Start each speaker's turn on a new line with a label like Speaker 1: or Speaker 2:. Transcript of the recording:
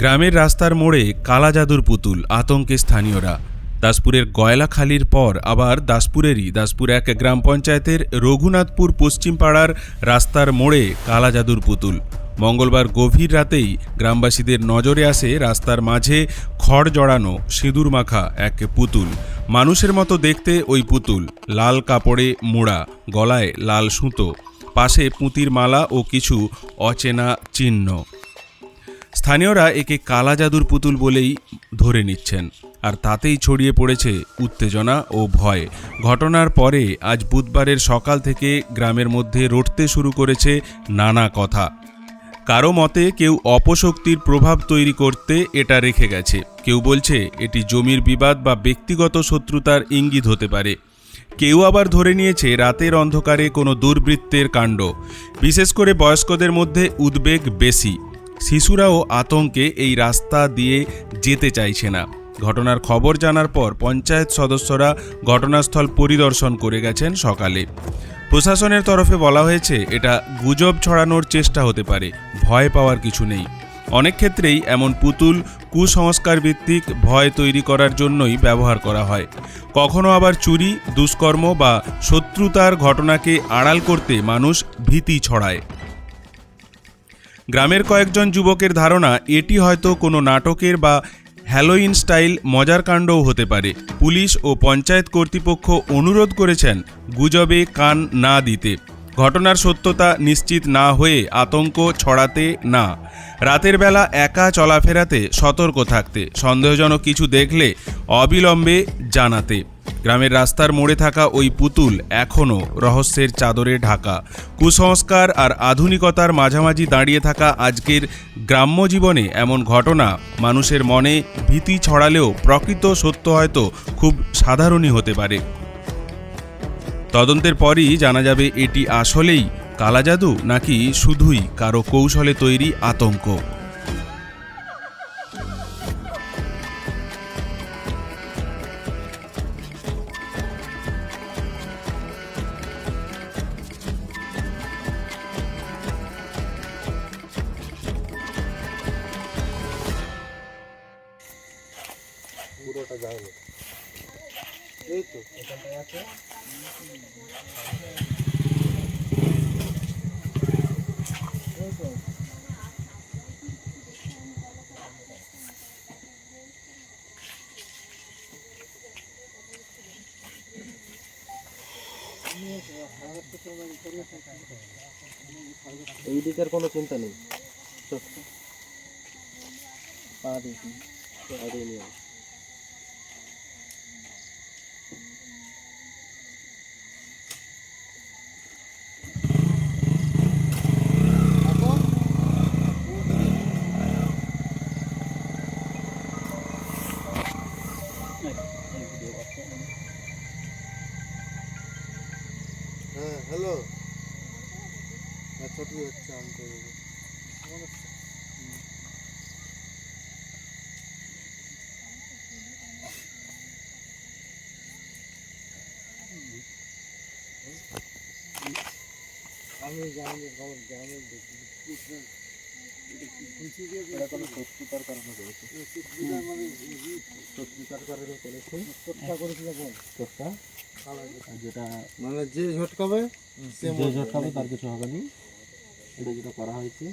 Speaker 1: গ্রামের রাস্তার মোড়ে কালা জাদুর পুতুল, আতঙ্কে স্থানীয়রা। দাসপুরের গয়লাখালির পর আবার দাসপুরেরই, দাসপুর এক গ্রাম পঞ্চায়েতের রঘুনাথপুর পশ্চিম পাড়ার রাস্তার মোড়ে কালা জাদুর পুতুল। মঙ্গলবার গভীর রাতেই গ্রামবাসীদের নজরে আসে রাস্তার মাঝে খড় জড়ানো সিঁদুর মাখা এক পুতুল। মানুষের মতো দেখতে ওই পুতুল, লাল কাপড়ে মোড়া, গলায় লাল সুতো, পাশে পুঁতির মালা ও কিছু অচেনা চিহ্ন। স্থানীয়রা একে কালা জাদুর পুতুল বলেই ধরে নিচ্ছেন, আর তাতেই ছড়িয়ে পড়েছে উত্তেজনা ও ভয়। ঘটনার পরে আজ বুধবারের সকাল থেকে গ্রামের মধ্যে রটতে শুরু করেছে নানা কথা। কারও মতে কেউ অপশক্তির প্রভাব তৈরি করতে এটা রেখে গেছে। কেউ বলছে এটি জমির বিবাদ বা ব্যক্তিগত শত্রুতার ইঙ্গিত হতে পারে। কেউ আবার ধরে নিয়েছে রাতের অন্ধকারে কোনো দুর্বৃত্তের কাণ্ড। বিশেষ করে বয়স্কদের মধ্যে উদ্বেগ বেশি। শিশুরাও আতঙ্কে এই রাস্তা দিয়ে যেতে চাইছে না। ঘটনার খবর জানার পর পঞ্চায়েত সদস্যরা ঘটনাস্থল পরিদর্শন করে গেছেন সকালে। প্রশাসনের তরফে বলা হয়েছে, এটা গুজব ছড়ানোর চেষ্টা হতে পারে, ভয় পাওয়ার কিছু নেই। অনেক ক্ষেত্রেই এমন পুতুল কুসংস্কার ভিত্তিক ভয় তৈরি করার জন্যই ব্যবহার করা হয়। কখনো আবার চুরি, দুষ্কর্ম বা শত্রুতার ঘটনাকে আড়াল করতে মানুষ ভীতি ছড়ায়। গ্রামের কয়েকজন যুবকের ধারণা, এটি হয়তো কোনো নাটকের বা হ্যালোইন স্টাইল মজার কাণ্ডও হতে পারে। পুলিশ ও পঞ্চায়েত কর্তৃপক্ষ অনুরোধ করেছেন গুজবে কান না দিতে। ঘটনার সত্যতা নিশ্চিত না হয়ে আতঙ্ক ছড়াতে না। রাতের বেলা একা চলাফেরাতে সতর্ক থাকতে। সন্দেহজনক কিছু দেখলে অবিলম্বে জানাতে। গ্রামের রাস্তার মোড়ে থাকা ওই পুতুল এখনও রহস্যের চাদরে ঢাকা। কুসংস্কার আর আধুনিকতার মাঝামাঝি দাঁড়িয়ে থাকা আজকের গ্রাম্য জীবনে এমন ঘটনা মানুষের মনে ভীতি ছড়ালেও প্রকৃত সত্য হয়তো খুব সাধারণই হতে পারে। তদন্তের পরই জানা যাবে এটি আসলেই কালা জাদু নাকি শুধুই কারও কৌশলে তৈরি আতঙ্ক।
Speaker 2: পুরোটা যায়নি। এই তো। এখানটায় এই দিকের কোনো চিন্তা নেই। পা পা দিয়ে নিয়ে হ্যালো ছোট হচ্ছে আমি করে আমি গ্রামে গ্রামে দেখি। এটা কোনো শত্রুতার কারণে করেছে শত্রুতার কারণে করেছে চোটটা করেছিল চোটটা যেটা মানে যে ঝটকাবে সে ঝটকাবে তার কিছু হবে না। এটা যেটা করা হয়েছে।